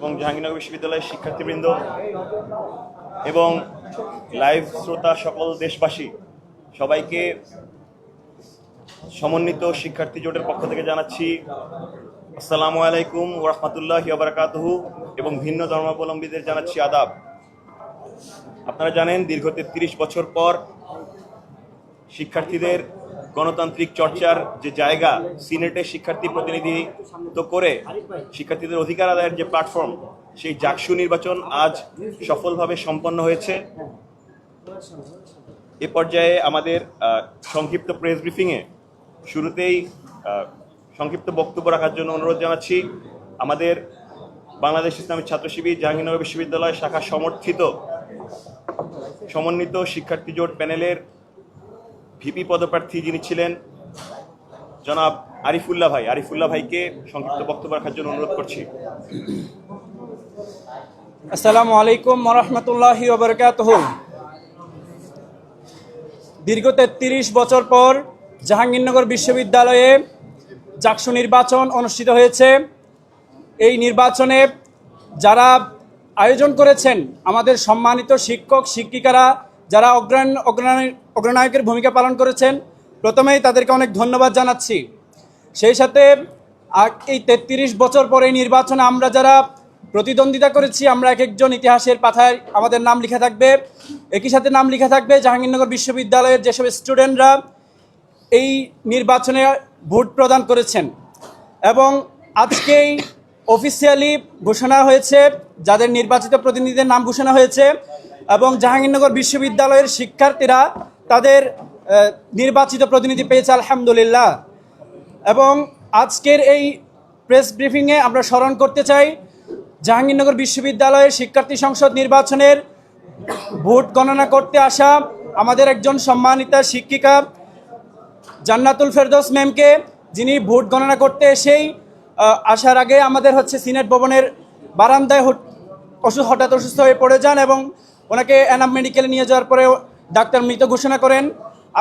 এবং জাহাঙ্গীরনগর বিশ্ববিদ্যালয়ের শিক্ষার্থীবৃন্দ এবং লাইভ শ্রোতা সকল দেশবাসী, সবাইকে সমন্বিত শিক্ষার্থী জোটের পক্ষ থেকে জানাচ্ছি আসসালামু আলাইকুম ওরহমতুল্লাহ বারাকাতুহু এবং ভিন্ন ধর্মাবলম্বীদের জানাচ্ছি আদাব। আপনারা জানেন দীর্ঘ তেত্রিশ বছর পর শিক্ষার্থীদের গণতান্ত্রিক চর্চার যে জায়গা, সিনেটে শিক্ষার্থী প্রতিনিধিত্ব করে শিক্ষার্থীদের অধিকার আদায়ের যে প্ল্যাটফর্ম সেই জাকসু নির্বাচন আজ সফলভাবে সম্পন্ন হয়েছে। এ পর্যায়ে আমাদের সংক্ষিপ্ত প্রেস ব্রিফিংয়ে শুরুতেই সংক্ষিপ্ত বক্তব্য রাখার জন্য অনুরোধ জানাচ্ছি। আমাদের বাংলাদেশ ইসলামী ছাত্র শিবির জাহাঙ্গীরনগর বিশ্ববিদ্যালয় শাখা সমর্থিত, সমন্বিত শিক্ষার্থী জোট প্যানেলের ভিপি পদপ্রার্থী যিনি ছিলেন, জনাব আরিফুল্লাহ ভাই। আরিফুল্লাহ ভাইকে সংক্ষিপ্ত বক্তব্য রাখার জন্য অনুরোধ করছি। আসসালামু আলাইকুম মরহমতুল্লাহি ওবরকাতহ দীর্ঘ তেত্রিশ বছর পর জাহাঙ্গীরনগর বিশ্ববিদ্যালয়ে জাকসু নির্বাচন অনুষ্ঠিত হয়েছে। এই নির্বাচনে যারা আয়োজন করেছেন আমাদের সম্মানিত শিক্ষক, শিক্ষিকারা, যারা অগ্রাণ, অগ্রণী- অগ্রনায়কের ভূমিকা পালন করেছেন। প্রথমেই তাদেরকে অনেক ধন্যবাদ জানাচ্ছি। সেই সাথে এই তেত্রিশ বছর পরে নির্বাচনে আমরা যারা প্রতিদ্বন্দ্বিতা করেছি, আমরা এক একজন ইতিহাসের পাথায় আমাদের নাম লেখা থাকবে। একই সাথে নাম লেখা থাকবে জাহাঙ্গীরনগর বিশ্ববিদ্যালয়ের যেসব স্টুডেন্টরা এই নির্বাচনে ভোট প্রদান করেছেন। এবং আজকেই অফিসিয়ালি ঘোষণা হয়েছে, যাদের নির্বাচিত প্রতিনিধিদের নাম ঘোষণা হয়েছে। এবং জাহাঙ্গীরনগর বিশ্ববিদ্যালয়ের শিক্ষার্থীরা তাদের নির্বাচিত প্রতিনিধি পেয়েছে আলহামদুলিল্লাহ। এবং আজকের এই প্রেস ব্রিফিংয়ে আমরা স্মরণ করতে চাই, জাহাঙ্গীরনগর বিশ্ববিদ্যালয়ের শিক্ষার্থী সংসদ নির্বাচনের ভোট গণনা করতে আসা আমাদের একজন সম্মানিতা শিক্ষিকা জান্নাতুল ফেরদৌস ম্যামকে, যিনি ভোট গণনা করতে এসেই আসার আগে আমাদের হচ্ছে সিনেট ভবনের বারান্দায় অসুস্থ হঠাৎ অসুস্থ হয়ে পড়ে যান এবং ওনাকে এনাম মেডিকেলে নিয়ে যাওয়ার পরে ডাক্তার মৃত ঘোষণা করেন।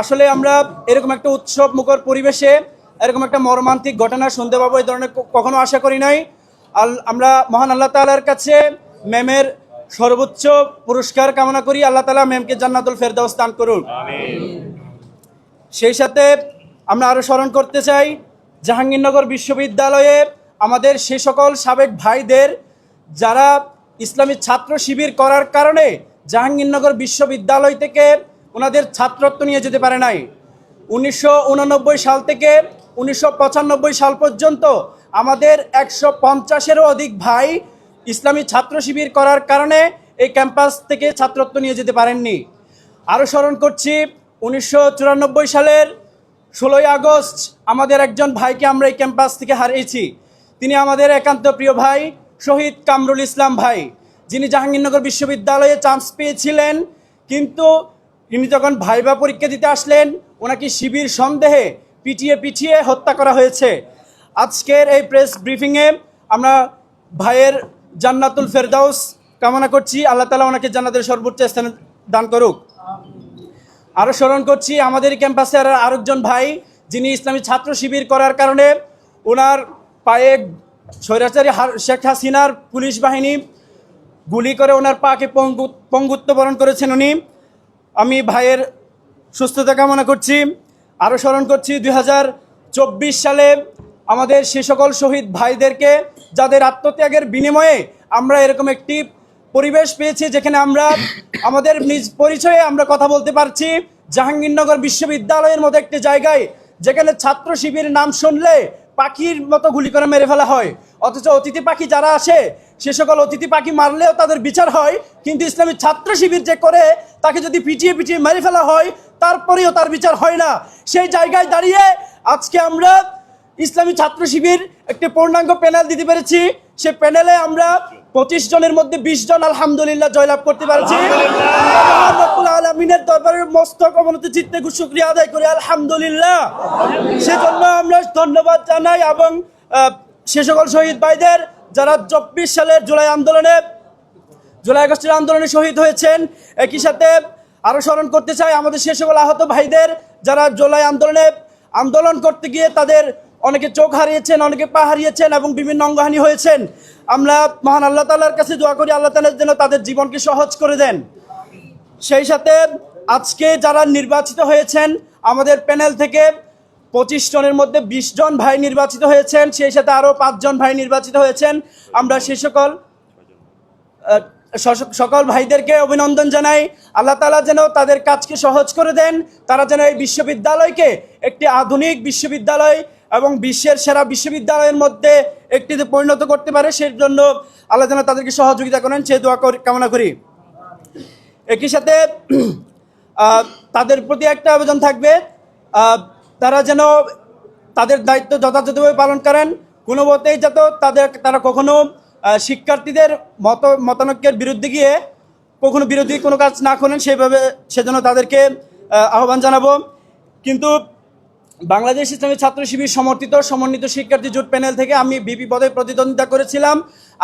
আসলে আমরা এরকম একটা উৎসব মুখর পরিবেশে এরকম একটা মর্মান্তিক ঘটনা শুনতে পাবো এই ধরনের কখনো আশা করি নাই। আল আমরা মহান আল্লাহ তালার কাছে ম্যামের সর্বোচ্চ পুরস্কার কামনা করি। আল্লাহ তালা ম্যামকে জান্নাতুল ফেরদাউস দান করুন সেই সাথে আমরা আরও স্মরণ করতে চাই জাহাঙ্গীরনগর বিশ্ববিদ্যালয়ে আমাদের সে সকল সাবেক ভাইদের যারা ইসলামী ছাত্র শিবির করার কারণে জাহাঙ্গীরনগর বিশ্ববিদ্যালয় থেকে ওনাদের ছাত্রত্ব নিয়ে যেতে পারে নাই। উনিশশো উননব্বই সাল থেকে উনিশশো পঁচানব্বই সাল পর্যন্ত আমাদের একশো পঞ্চাশেরও অধিক ভাই ইসলামী ছাত্র শিবির করার কারণে এই ক্যাম্পাস থেকে ছাত্রত্ব নিয়ে যেতে পারেননি। আরও স্মরণ করছি, উনিশশো চুরানব্বই সালের ষোলোই আগস্ট আমাদের একজন ভাইকে আমরা এই ক্যাম্পাস থেকে হারিয়েছি। তিনি আমাদের একান্ত প্রিয় ভাই, শহীদ কামরুল ইসলাম ভাই। যিনি জাহাঙ্গীরনগর বিশ্ববিদ্যালয়ে চান্স পেয়েছিলেন, কিন্তু তিনি যখন ভাইবা পরীক্ষা দিতে আসলেন, ওনাকে শিবির সন্দেহে পিটিয়ে পিটিয়ে হত্যা করা হয়েছে। আজকের এই প্রেস ব্রিফিংয়ে আমরা ভাইয়ের জান্নাতুল ফেরদাউস কামনা করছি। আল্লাহ তালা ওনাকে জান্নাতের সর্বোচ্চ স্থানে দান করুক। আরও স্মরণ করছি, আমাদের ক্যাম্পাসে আর আরেকজন ভাই, যিনি ইসলামী ছাত্র শিবির করার কারণে ওনার পায়ে স্বৈরাচারী শেখ হাসিনার পুলিশ বাহিনী গুলি করে ওনার পাকে পঙ্গু, পঙ্গুত্ব বরণ করেছেন উনি। আমি ভাইয়ের সুস্থতা কামনা করছি। আরও স্মরণ করছি দু হাজার চব্বিশ সালে আমাদের সে সকল শহীদ ভাইদেরকে যাদের আত্মত্যাগের বিনিময়ে আমরা এরকম একটি পরিবেশ পেয়েছি যেখানে আমরা আমাদের নিজ পরিচয়ে আমরা কথা বলতে পারছি। জাহাঙ্গীরনগর বিশ্ববিদ্যালয়ের মতো একটি জায়গায় যেখানে ছাত্র শিবির নাম শুনলে পাখির মতো গুলি করে মেরে ফেলা হয়। অথচ অতিথি পাখি যারা আসে, সে সকল অতিথি পাখি মারলেও তাদের বিচার হয়। কিন্তু ইসলামী ছাত্র শিবির যে করে, তাকে যদি পিটিয়ে পিটিয়ে মেরে ফেলা হয়, তারপরেও তার বিচার হয় না। সেই জায়গায় দাঁড়িয়ে আজকে আমরা ইসলামী ছাত্র শিবির একটি পূর্ণাঙ্গ প্যানেল দিতে পেরেছি। সে প্যানেলে আমরা পঁচিশ জনের মধ্যে বিশ জন আলহামদুলিল্লাহ জয়লাভ করতে পারছি। আলমিনের দরবারের মস্তক অবনত চিত্তে শুক্রিয়া আদায় করি, আলহামদুলিল্লাহ। সেজন্য আমরা ধন্যবাদ জানাই এবং সে সকল শহীদ ভাইদের যারা চব্বিশ সালের জুলাই আন্দোলনে, জুলাই আগস্টের আন্দোলনে শহীদ হয়েছেন, একই সাথে আরও স্মরণ করতে চাই আমাদের সে সকল আহত ভাইদের যারা জুলাই আন্দোলনে আন্দোলন করতে গিয়ে তাদের অনেকে চোখ হারিয়েছেন, অনেকে পা হারিয়েছেন এবং বিভিন্ন অঙ্গহানি হয়েছেন। আমরা মহান আল্লাহ তালার কাছে দোয়া করি, আল্লাহ তালা যেন তাদের জীবনকে সহজ করে দেন। সেই সাথে আজকে যারা নির্বাচিত হয়েছেন, আমাদের প্যানেল থেকে পঁচিশ জনের মধ্যে বিশ জন ভাই নির্বাচিত হয়েছেন, সেই সাথে আরও পাঁচজন ভাই নির্বাচিত হয়েছেন। আমরা সে সকল সকল ভাইদেরকে অভিনন্দন জানাই। আল্লাহ তালা যেন তাদের কাজকে সহজ করে দেন। তারা যেন এই বিশ্ববিদ্যালয়কে একটি আধুনিক বিশ্ববিদ্যালয় এবং বিশ্বের সেরা বিশ্ববিদ্যালয়ের মধ্যে একটিতে পরিণত করতে পারে, সেই জন্য আল্লাহ যেন তাদেরকে সহযোগিতা করেন। সে দোয়া করি- কামনা করি। একই সাথে তাদের প্রতি একটা আবেদন থাকবে। তারা যেন তাদের দায়িত্ব যথাযথভাবে পালন করেন। কোনো মতেই যাতে তাদের তারা কখনো শিক্ষার্থীদের মত, মতানৈক্যের বিরুদ্ধে গিয়ে কখনো বিরোধী কোনো কাজ না করেন, সেভাবে সেজন্য তাদেরকে আহ্বান জানাব। কিন্তু বাংলাদেশ ইসলামী ছাত্র শিবির সমর্থিত, সমন্বিত শিক্ষার্থী জোট প্যানেল থেকে আমি বিপি পদে প্রতিদ্বন্দ্বিতা করেছিলাম।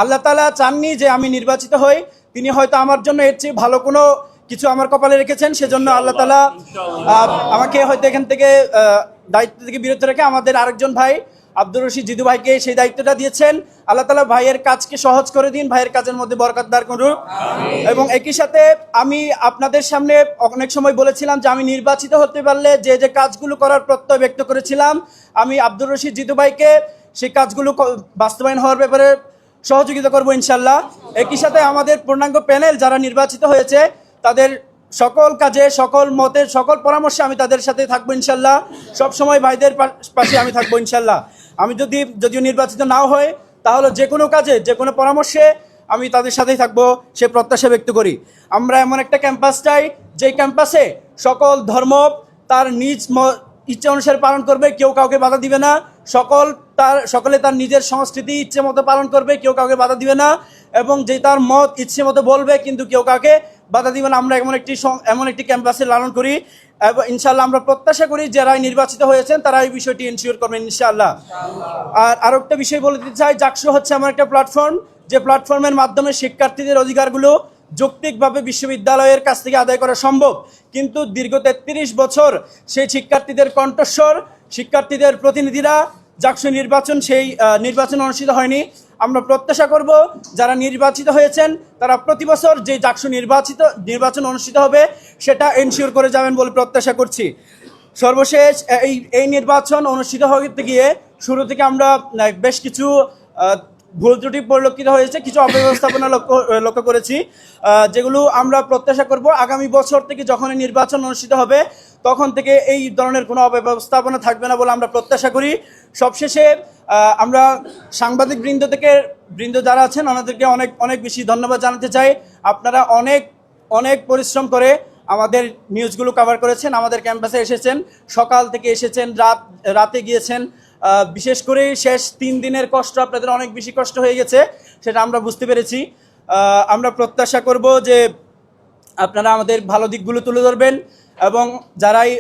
আল্লাহ তালা চাননি যে আমি নির্বাচিত হই। তিনি হয়তো আমার জন্য এর চেয়ে ভালো কোনো কিছু আমার কপালে রেখেছেন সেজন্য আল্লাহ তালা আমাকে হয়তো এখান থেকে দায়িত্ব থেকে বিরত রেখে আমাদের আরেকজন ভাই আব্দুর রশিদ জিদু ভাইকে সেই দায়িত্বটা দিয়েছেন। আল্লাহ তালা ভাইয়ের কাজকে সহজ করে দিন ভাইয়ের কাজের মধ্যে বরকত দার করুক এবং একই সাথে আমি আপনাদের সামনে অনেক সময় বলেছিলাম যে আমি নির্বাচিত হতে পারলে যে যে কাজগুলো করার প্রত্যয় ব্যক্ত করেছিলাম আমি আব্দুর রশিদ জিদু ভাইকে সেই কাজগুলো বাস্তবায়ন হওয়ার ব্যাপারে সহযোগিতা করব ইনশাল্লাহ একই সাথে আমাদের পূর্ণাঙ্গ প্যানেল যারা নির্বাচিত হয়েছে তাদের সকল কাজে, সকল মতের সকল পরামর্শে আমি তাদের সাথে থাকব ইনশাল্লাহ। সব সময় ভাইদের পাশে আমি থাকব ইনশাল্লাহ। আমি যদি, যদিও নির্বাচিত নাও হয় তাহলে যে কোনো কাজে, যে কোনো পরামর্শে আমি তাদের সাথেই থাকব, সে প্রত্যাশা ব্যক্ত করি। আমরা এমন একটা ক্যাম্পাস চাই যে ক্যাম্পাসে সকল ধর্ম তার নিজ ইচ্ছা অনুসারে পালন করবে, কেউ কাউকে বাধা দিবে না। সকল তার, সকলে তার নিজের সংস্কৃতি, ইচ্ছে মতো পালন করবে, কেউ কাউকে বাধা দিবে না। এবং যে তার মত ইচ্ছে মতো বলবে, কিন্তু কেউ কাউকে বাধা দিবে না। আমরা এমন একটি এমন একটি ক্যাম্পাসে লালন করি এবং ইনশাল্লাহ আমরা প্রত্যাশা করি যারা নির্বাচিত হয়েছেন, তারা এই বিষয়টি এনশিওর করবেন ইনশাআল্লাহ। আর আরও একটা বিষয় বলে দিতে চাই, জাকসু হচ্ছে আমার একটা প্ল্যাটফর্ম যে প্ল্যাটফর্মের মাধ্যমে শিক্ষার্থীদের অধিকারগুলো যৌক্তিকভাবে বিশ্ববিদ্যালয়ের কাছ থেকে আদায় করা সম্ভব। কিন্তু দীর্ঘ তেত্রিশ বছর সেই শিক্ষার্থীদের কণ্ঠস্বর, শিক্ষার্থীদের প্রতিনিধিরা জাকসু নির্বাচন সেই নির্বাচন অনুষ্ঠিত হয়নি। আমরা প্রত্যাশা করব যারা নির্বাচিত হয়েছেন, তারা প্রতি বছর যে জাকসু নির্বাচিত, নির্বাচন অনুষ্ঠিত হবে, সেটা এনশিওর করে যাবেন বলে প্রত্যাশা করছি। সর্বশেষ এই এই নির্বাচন অনুষ্ঠিত হতে গিয়ে শুরু থেকে আমরা বেশ কিছু ভুল ত্রুটি পরিলক্ষিত হয়েছে, কিছু অব্যবস্থাপনা লক্ষ্য লক্ষ্য করেছি যেগুলো আমরা প্রত্যাশা করব। আগামী বছর থেকে যখন নির্বাচন অনুষ্ঠিত হবে তখন থেকে এই ধরনের কোনো অব্যবস্থাপনা থাকবে না বলে আমরা প্রত্যাশা করি। সবশেষে আমরা সাংবাদিক বৃন্দ থেকে, বৃন্দ যারা আছেন, ওনাদেরকে অনেক অনেক বেশি ধন্যবাদ জানাতে চাই। আপনারা অনেক অনেক পরিশ্রম করে আমাদের নিউজগুলো কভার করেছেন, আমাদের ক্যাম্পাসে এসেছেন, সকাল থেকে এসেছেন, রাত, রাতে গিয়েছেন। বিশেষ করে শেষ তিন দিনের কষ্ট আপনাদের অনেক বেশি কষ্ট হয়ে গেছে, সেটা আমরা বুঝতে পেরেছি। আমরা প্রত্যাশা করব যে আপনারা আমাদের ভালো দিকগুলো তুলে ধরবেন। এবং যারাই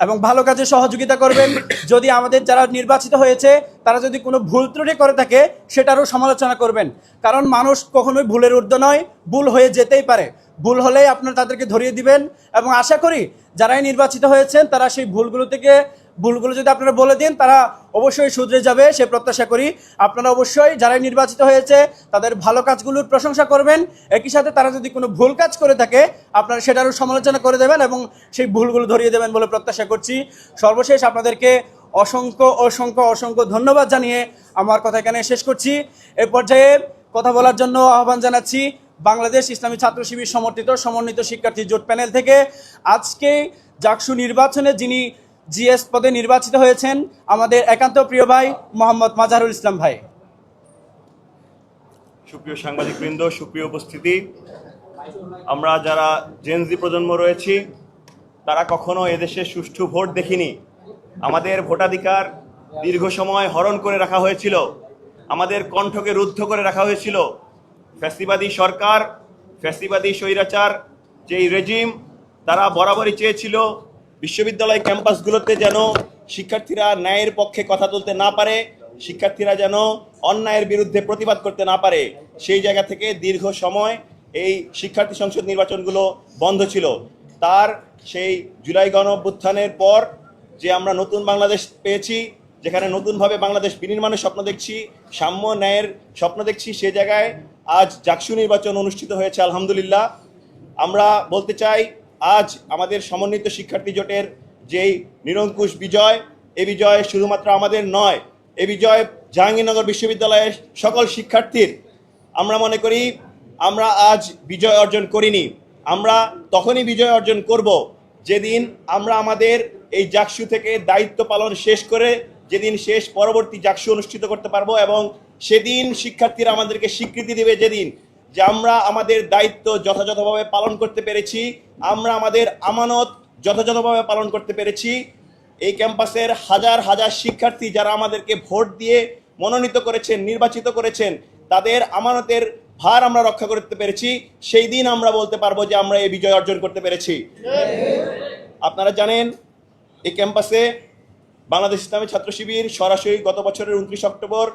এবং ভালো কাজে সহযোগিতা করবেন। যদি আমাদের যারা নির্বাচিত হয়েছে, তারা যদি কোনো ভুল ত্রুটি করে থাকে, সেটারও সমালোচনা করবেন। কারণ মানুষ কখনোই ভুলের ঊর্ধ্ব নয়, ভুল হয়ে যেতেই পারে। ভুল হলেই আপনারা তাদেরকে ধরিয়ে দিবেন। এবং আশা করি, যারাই নির্বাচিত হয়েছেন, তারা সেই ভুলগুলো থেকে ভুলগুলো যদি আপনারা বলে দিন, তারা অবশ্যই শুধরে যাবে, সে প্রত্যাশা করি। আপনারা অবশ্যই যারাই নির্বাচিত হয়েছে, তাদের ভালো কাজগুলোর প্রশংসা করবেন। একই সাথে তারা যদি কোনো ভুল কাজ করে থাকে, আপনারা সেটারও সমালোচনা করে দেবেন এবং সেই ভুলগুলো ধরিয়ে দেবেন বলে প্রত্যাশা করছি। সর্বশেষ আপনাদেরকে অসংখ্য অসংখ্য অসংখ্য ধন্যবাদ জানিয়ে আমার কথা এখানে শেষ করছি। এ পর্যায়ে কথা বলার জন্য আহ্বান জানাচ্ছি বাংলাদেশ ইসলামী ছাত্র শিবির সমর্থিত, সমন্বিত শিক্ষার্থী জোট প্যানেল থেকে। আজকে জাকসু নির্বাচনে যিনি জিএস পদে নির্বাচিত হয়েছেন আমাদের একান্ত প্রিয় ভাই মোহাম্মদ মাজারুল ইসলাম ভাই। সুপ্রিয় সাংবাদিক বৃন্দ সুপ্রিয় উপস্থিতি, আমরা যারা জেনজি প্রজন্ম রয়েছি, তারা কখনো এদেশে সুষ্ঠু ভোট দেখিনি। আমাদের ভোটাধিকার দীর্ঘ সময় হরণ করে রাখা হয়েছিল। আমাদের কণ্ঠকে রুদ্ধ করে রাখা হয়েছিল। ফ্যাসিবাদী সরকার, ফ্যাসিবাদী স্বৈরাচার, যেই রেজিম, তারা বরাবরই চেয়েছিল বিশ্ববিদ্যালয় ক্যাম্পাসগুলোতে যেন শিক্ষার্থীরা ন্যায়ের পক্ষে কথা তুলতে না পারে, শিক্ষার্থীরা যেন অন্যায়ের বিরুদ্ধে প্রতিবাদ করতে না পারে, সেই জায়গা থেকে দীর্ঘ সময় এই শিক্ষার্থী সংসদ নির্বাচনগুলো বন্ধ ছিল। তার সেই জুলাই গণ অভ্যুত্থানের পর যে আমরা নতুন বাংলাদেশ পেয়েছি, যেখানে নতুনভাবে বাংলাদেশ বিনির্মাণের স্বপ্ন দেখছি, সাম্য ন্যায়ের স্বপ্ন দেখছি, সে জায়গায় আজ জাকসু নির্বাচন অনুষ্ঠিত হয়েছে, আলহামদুলিল্লাহ। আমরা বলতে চাই আজ আমাদের সমন্বিত শিক্ষার্থী জোটের যেই নিরঙ্কুশ বিজয়, এ বিজয় শুধুমাত্র আমাদের নয়, এ বিজয় জাহাঙ্গীরনগর বিশ্ববিদ্যালয়ের সকল শিক্ষার্থীর। আমরা মনে করি, আমরা আজ বিজয় অর্জন করিনি। আমরা তখনই বিজয় অর্জন করব যেদিন আমরা আমাদের এই জাকসু থেকে দায়িত্ব পালন শেষ করে যেদিন শেষ পরবর্তী জাকসু অনুষ্ঠিত করতে পারব এবং সেদিন শিক্ষার্থীরা আমাদেরকে স্বীকৃতি দেবে যেদিন যে আমরা আমাদের দায়িত্ব যথাযথভাবে পালন করতে পেরেছি, আমরা আমাদের আমানত যথাযথভাবে পালন করতে পেরেছি। এই ক্যাম্পাসের হাজার হাজার শিক্ষার্থী যারা আমাদেরকে ভোট দিয়ে মনোনীত করেছেন, নির্বাচিত করেছেন, তাদের আমানতের ভার আমরা রক্ষা করতে পেরেছি। সেই দিন আমরা বলতে পারব যে আমরা এই বিজয় অর্জন করতে পেরেছি। আপনারা জানেন, এই ক্যাম্পাসে বাংলাদেশ ইসলামী ছাত্র শিবির সরাসরি গত বছরের উনত্রিশ অক্টোবর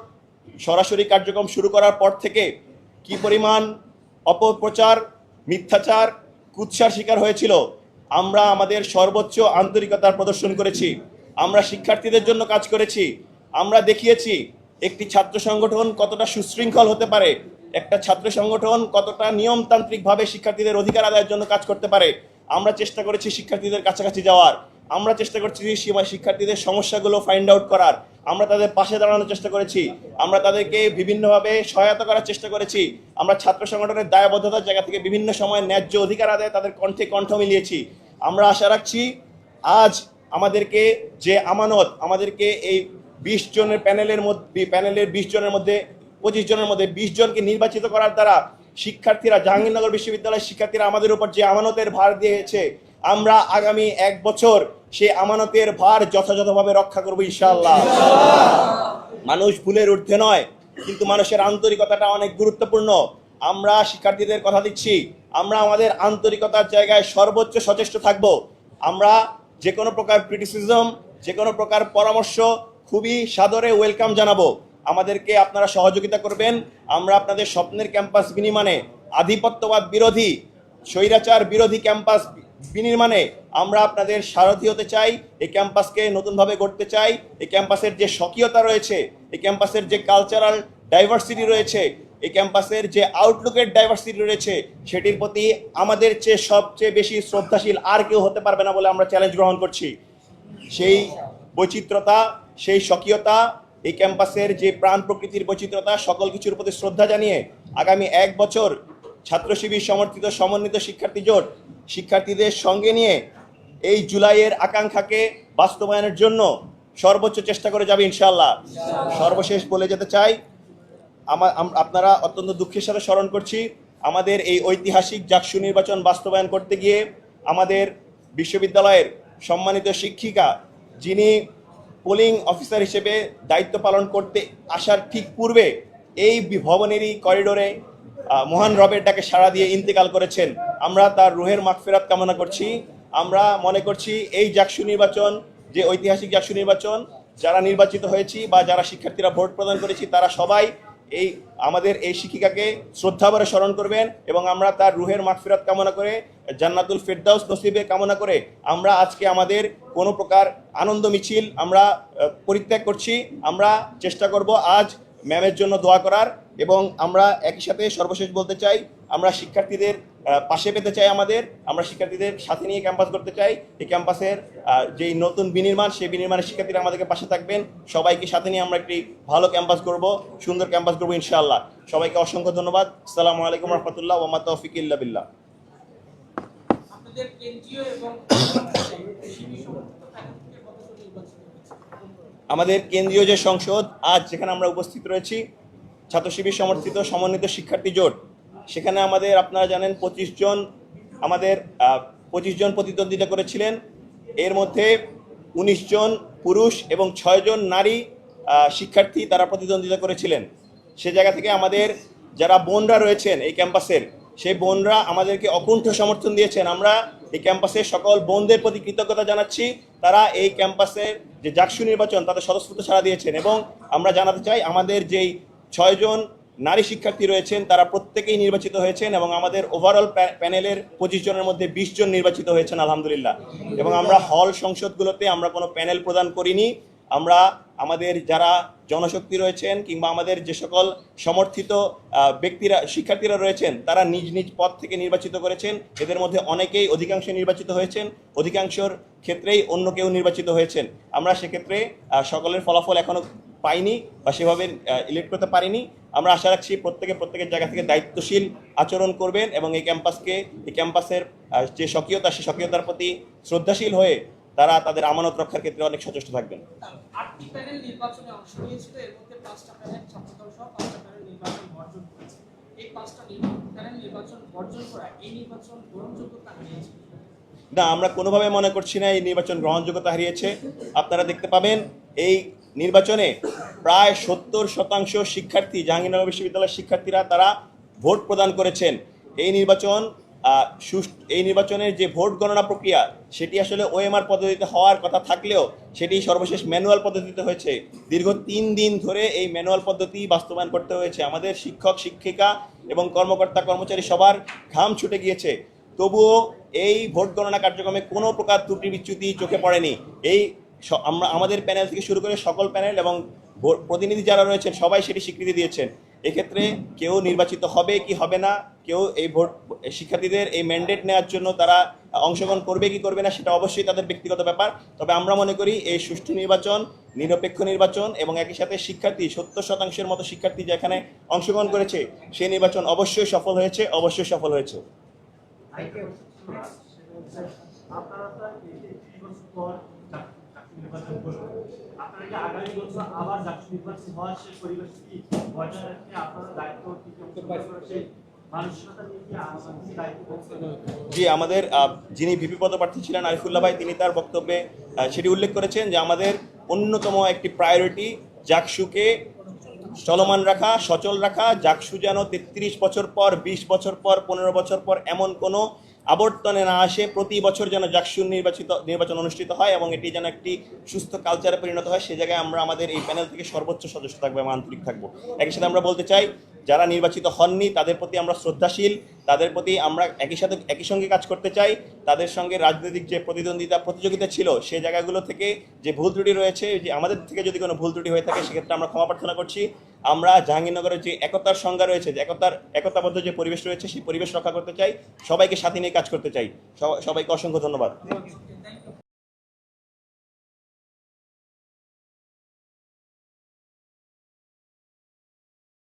সরাসরি কার্যক্রম শুরু করার পর থেকে কি পরিমাণ অপপ্রচার, মিথ্যাচার, কুৎসার শিকার হয়েছিল? আমরা আমাদের সর্বোচ্চ আন্তরিকতার প্রদর্শন করেছি। আমরা শিক্ষার্থীদের জন্য কাজ করেছি। আমরা দেখিয়েছি একটি ছাত্র সংগঠন কতটা সুশৃঙ্খল হতে পারে। একটা ছাত্র সংগঠন কতটা নিয়মতান্ত্রিকভাবে শিক্ষার্থীদের অধিকার আদায়ের জন্য কাজ করতে পারে। আমরা চেষ্টা করেছি শিক্ষার্থীদের কাছাকাছি যাওয়ার। আমরা চেষ্টা করছি সীমা শিক্ষার্থীদের সমস্যাগুলো ফাইন্ড আউট করার। আমরা তাদের পাশে দাঁড়ানোর চেষ্টা করেছি। আমরা তাদেরকে বিভিন্নভাবে সহায়তা করার চেষ্টা করেছি। আমরা ছাত্র সংগঠনের দায়বদ্ধতার জায়গা থেকে বিভিন্ন সময় ন্যায্য অধিকার আদায় তাদের কণ্ঠে কণ্ঠ মিলিয়েছি। আমরা আশা রাখছি আজ আমাদেরকে যে আমানত, আমাদেরকে এই বিশ জনের প্যানেলের মধ্যে, প্যানেলের বিশ জনের মধ্যে, পঁচিশ জনের মধ্যে বিশ জনকে নির্বাচিত করার দ্বারা শিক্ষার্থীরা, জাহাঙ্গীরনগর বিশ্ববিদ্যালয়ের শিক্ষার্থীরা আমাদের উপর যে আমানতের ভার দিয়েছে আমরা আগামী এক বছর সে আমানতের ভার যথাযথভাবে রক্ষা করব ইনশাআল্লাহ। মানুষ ভুলের ঊর্ধ্বে নয়, কিন্তু মানুষের আন্তরিকতাটা অনেক গুরুত্বপূর্ণ। আমরা শিক্ষার্থীদের কথা দিচ্ছি, আমরা আমাদের আন্তরিকতার জায়গায় সর্বোচ্চ সচেষ্ট থাকব। আমরা যে কোনো প্রকার ক্রিটিসিজম যে কোনো প্রকার পরামর্শ খুবই সাদরে ওয়েলকাম জানাব। আমাদেরকে আপনারা সহযোগিতা করবেন। আমরা আপনাদের স্বপ্নের ক্যাম্পাস বিনিময়ে আধিপত্যবাদ বিরোধী, স্বৈরাচার বিরোধী ক্যাম্পাস বিনির্মাণে আমরা আপনাদের সারথি হতে চাই, এই ক্যাম্পাসকে নতুনভাবে গড়তে চাই, এই ক্যাম্পাসের যে স্বকীয়তা রয়েছে, এই ক্যাম্পাসের যে কালচারাল ডাইভার্সিটি রয়েছে, এই ক্যাম্পাসের যে আউটলুকের ডাইভার্সিটি রয়েছে, সেটির প্রতি আমাদের চেয়ে সবচেয়ে বেশি শ্রদ্ধাশীল আর কেউ হতে পারবে না বলে আমরা চ্যালেঞ্জ গ্রহণ করছি। সেই বৈচিত্র্যতা সেই স্বকীয়তা, এই ক্যাম্পাসের যে প্রাণ প্রকৃতির বৈচিত্র্যতা সকল কিছুর প্রতি শ্রদ্ধা জানিয়ে আগামী এক বছর ছাত্র শিবির সমর্থিত সমন্বিত শিক্ষার্থী জোট শিক্ষার্থীদের সঙ্গে নিয়ে এই জুলাইয়ের আকাঙ্ক্ষাকে বাস্তবায়নের জন্য সর্বোচ্চ চেষ্টা করে যাবে ইনশাল্লাহ সর্বশেষ বলে যেতে চাই আমার আপনারা অত্যন্ত দুঃখের সাথে স্মরণ করছি, আমাদের এই ঐতিহাসিক জাকসু নির্বাচন বাস্তবায়ন করতে গিয়ে আমাদের বিশ্ববিদ্যালয়ের সম্মানিত শিক্ষিকা যিনি পোলিং অফিসার হিসেবে দায়িত্ব পালন করতে আসার ঠিক পূর্বে এই ভবনেরই করিডোরে মহান রবের ডাকে সাড়া দিয়ে ইন্তেকাল করেছেন। আমরা তার রুহের মাগফিরাত কামনা করছি। আমরা মনে করছি এই জাকসু নির্বাচন, যে ঐতিহাসিক জাকসু নির্বাচন, যারা নির্বাচিত হয়েছি বা যারা শিক্ষার্থীরা ভোট প্রদান করেছি, তারা সবাই এই আমাদের এই শিক্ষিকাকে শ্রদ্ধাভরে স্মরণ করবেন এবং আমরা তার রুহের মাগফিরাত কামনা করে, জান্নাতুল ফেরদাউস নসিবে কামনা করে আমরা আজকে আমাদের কোনো প্রকার আনন্দ মিছিল আমরা পরিত্যাগ করছি। আমরা চেষ্টা করব আজ ম্যামের জন্য দোয়া করার এবং আমরা একই সাথে সর্বশেষ বলতে চাই, আমরা শিক্ষার্থীদের পাশে পেতে চাই আমাদের, আমরা শিক্ষার্থীদের সাথে নিয়ে ক্যাম্পাস করতে চাই। এই ক্যাম্পাসের যেই নতুন বিনির্মাণ, সেই বিনির্মাণের শিক্ষার্থীরা আমাদেরকে পাশে থাকবেন। সবাইকে সাথে নিয়ে আমরা একটি ভালো ক্যাম্পাস করব, সুন্দর ক্যাম্পাস করব ইনশাআল্লাহ। সবাইকে অসংখ্য ধন্যবাদ। আসসালামু আলাইকুম রহমতুল্লাহ ওমা তৌফিক ইল্লা বিল্লাহ শিবির সমর্থিত প্যানেল থেকে কতজন নির্বাচিত হয়েছে আমাদের কেন্দ্রীয় যে সংসদ, আজ যেখানে আমরা উপস্থিত রয়েছি ছাত্র শিবির সমর্থিত সমন্বিত শিক্ষার্থী জোট, সেখানে আমাদের, আপনারা জানেন, পঁচিশ জন আমাদের পঁচিশ জন প্রতিদ্বন্দ্বিতা করেছিলেন। এর মধ্যে উনিশ জন পুরুষ এবং ছয় জন নারী শিক্ষার্থী তারা প্রতিদ্বন্দ্বিতা করেছিলেন। সে জায়গা থেকে আমাদের যারা বোনরা রয়েছেন এই ক্যাম্পাসের, সেই বোনরা আমাদেরকে অকুণ্ঠ সমর্থন দিয়েছেন। আমরা এই ক্যাম্পাসের সকল বোনদের প্রতি কৃতজ্ঞতা জানাচ্ছি। তারা এই ক্যাম্পাসের যে জাকসু নির্বাচন তাদের স্বতঃস্ফূর্ত সাড়া দিয়েছেন এবং আমরা জানাতে চাই আমাদের যেই ছয়জন নারী শিক্ষার্থী রয়েছেন, তারা প্রত্যেকেই নির্বাচিত হয়েছেন এবং আমাদের ওভারঅল প্যানেলের পঁচিশ জনের মধ্যে বিশ জন নির্বাচিত হয়েছেন, আলহামদুলিল্লাহ। এবং আমরা হল সংসদগুলোতে আমরা কোনো প্যানেল প্রদান করিনি। আমরা আমাদের যারা জনশক্তি রয়েছেন কিংবা আমাদের যে সকল সমর্থিত ব্যক্তিরা, শিক্ষার্থীরা রয়েছেন, তারা নিজ নিজ পদ থেকে নির্বাচিত করেছেন। এদের মধ্যে অনেকেই অধিকাংশ নির্বাচিত হয়েছেন। অধিকাংশর ক্ষেত্রেই অন্য কেউ নির্বাচিত হয়েছেন। আমরা সেক্ষেত্রে সকলের ফলাফল এখনও পাইনি বা সেভাবে ইলেক্ট করতে পারিনি। আমরা আশা রাখছি প্রত্যেকে প্রত্যেকের জায়গা থেকে দায়িত্বশীল আচরণ করবেন এবং এই ক্যাম্পাসকে, এই ক্যাম্পাসের যে স্বকীয়তা, সেই স্বকীয়তার প্রতি শ্রদ্ধাশীল হয়ে তারা তাদের আমানত রক্ষার ক্ষেত্রে অনেক সচেষ্ট থাকবেন। না আমরা কোনোভাবে মনে করছি না এই নির্বাচন গ্রহণযোগ্যতা হারিয়েছে। আপনারা দেখতে পাবেন এই নির্বাচনে প্রায় সত্তর শতাংশ শিক্ষার্থী জাহাঙ্গীরনগর বিশ্ববিদ্যালয়ের শিক্ষার্থীরা তারা ভোট প্রদান করেছেন। এই নির্বাচন এই নির্বাচনের যে ভোট গণনা প্রক্রিয়া, সেটি আসলে ওএমআর পদ্ধতিতে হওয়ার কথা থাকলেও সেটি সর্বশেষ ম্যানুয়াল পদ্ধতিতে হয়েছে। দীর্ঘ তিন দিন ধরে এই ম্যানুয়াল পদ্ধতি বাস্তবায়ন করতে হয়েছে। আমাদের শিক্ষক, শিক্ষিকা এবং কর্মকর্তা, কর্মচারী সবার ঘাম ছুটে গিয়েছে। তবুও এই ভোট গণনা কার্যক্রমে কোনো প্রকার ত্রুটি বিচ্যুতি চোখে পড়েনি। এই আমরা, আমাদের প্যানেল থেকে শুরু করে সকল প্যানেল এবং প্রতিনিধি যারা রয়েছেন সবাই সেটি স্বীকৃতি দিয়েছেন। এক্ষেত্রে কেউ নির্বাচিত হবে কি হবে না কেউ এই ভোট শিক্ষার্থীদের এই ম্যান্ডেট নেওয়ার জন্য তারা অংশগ্রহণ করবে কি করবে না সেটা অবশ্যই তাদের ব্যক্তিগত ব্যাপার। তবে আমরা মনে করি এই সুষ্ঠু নির্বাচন নিরপেক্ষ নির্বাচন এবং একই সাথে শিক্ষার্থী সত্তর শতাংশের মতো শিক্ষার্থী যেখানে অংশগ্রহণ করেছে সেই নির্বাচন অবশ্যই সফল হয়েছে অবশ্যই সফল হয়েছে। আপনারা আবার নির্বাচন হওয়ার পরিবেশ কি বজায় রাখতে দায়িত্ব জি, আমাদের যিনি ভিপি পদপ্রার্থী ছিলেন আরিফুল্লাহ ভাই, তিনি তার বক্তব্যে সেটি উল্লেখ করেছেন যে আমাদের অন্যতম একটি প্রায়োরিটি জাকসুকে চলমান রাখা, সচল রাখা। জাকসু যেন তেত্রিশ বছর পর, বিশ বছর পর, পনেরো বছর পর এমন কোনো আবর্তনে না আসে, প্রতি বছর যেন জাকসু নির্বাচিত, নির্বাচন অনুষ্ঠিত হয় এবং এটি যেন একটি সুস্থ কালচারে পরিণত হয়, সে জায়গায় আমরা আমাদের এই প্যানেল থেকে সর্বোচ্চ সদস্য থাকব এবং আন্তরিক থাকব। একই সাথে আমরা বলতে চাই যারা নির্বাচিত হননি, তাদের প্রতি আমরা শ্রদ্ধাশীল, তাদের প্রতি আমরা একই সাথে, একই সঙ্গে কাজ করতে চাই। তাদের সঙ্গে রাজনৈতিক যে প্রতিদ্বন্দ্বিতা, প্রতিযোগিতা ছিল সেই জায়গাগুলো থেকে যে ভুল ত্রুটি রয়েছে, যে আমাদের থেকে যদি কোনো ভুল ত্রুটি হয়ে থাকে, সেক্ষেত্রে আমরা ক্ষমা প্রার্থনা করছি। আমরা জাহাঙ্গীরনগরের যে একতার সংজ্ঞা রয়েছে, যে একতার, একতাবদ্ধ যে পরিবেশ রয়েছে, সেই পরিবেশ রক্ষা করতে চাই। সবাইকে সাথে নিয়ে কাজ করতে চাই। সবাইকে অসংখ্য ধন্যবাদ।